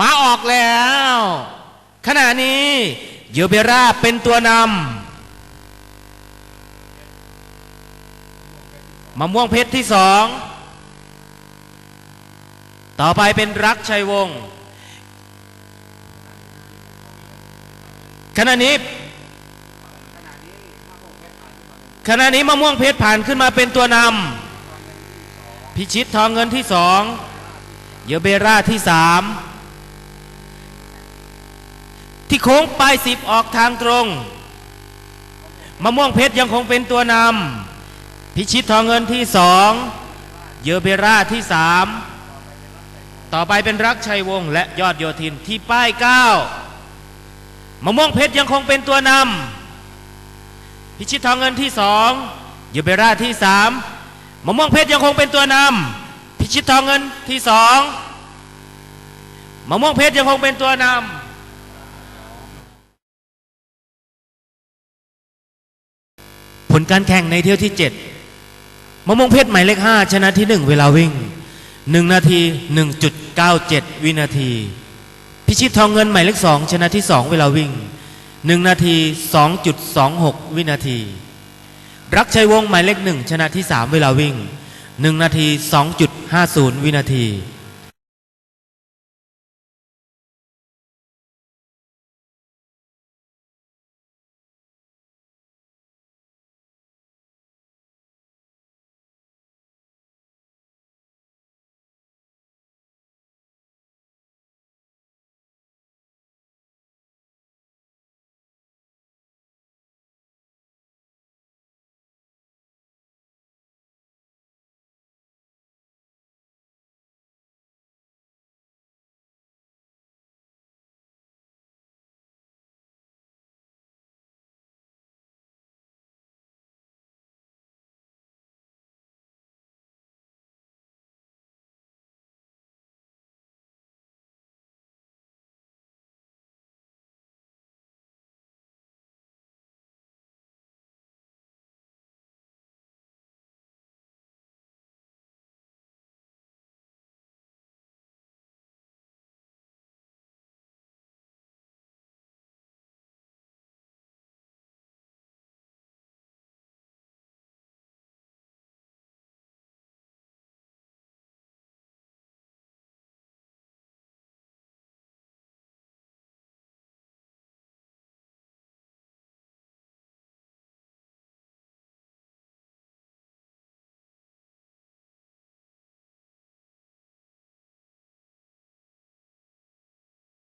มาออกแล้ว ขณะนี้เยเบราเป็นตัวนำมะม่วงเพชรที่สอง ต่อไปเป็นรักชัยวงศ์ขณะนี้ขณะนี้มะม่วงเพชรผ่านขึ้นมาเป็นตัวนำพิชิตทองเงินที่สองเยเบราที่สาม ที่โค้งปลายสิบออกทางตรงมะม่วงเพชรยังคงเป็นตัวนำพิชิตทองเงินที่สองเยเบราที่สามต่อไปเป็นรักชัยวงศ์และยอดโยธินที่ป้ายเก้ามะม่วงเพชรยังคงเป็นตัวนำพิชิตทองเงินที่สองเยูเบราที่สามมะม่วงเพชรยังคงเป็นตัวนำพิชิตทองเงินที่สองมะม่วงเพชรยังคงเป็นตัวนำ ลการแข่งในเที่ยวที่เจ็ดมะม่วงเพชรหมายเลขห้าชนะที่หนึ่งเวลาวิ่งหนึ่งนาทีหนึ่งจุดเก้าเจ็ดวินาที พิชิตทองเงินหมายเลขสองชนะที่สองเวลาวิ่งหนึ่งนาที 2.26 วินาที รักชัยวงศ์หมายเลขหนึ่งชนะที่สามเวลาวิ่งหนึ่งนาที 2.50 วินาที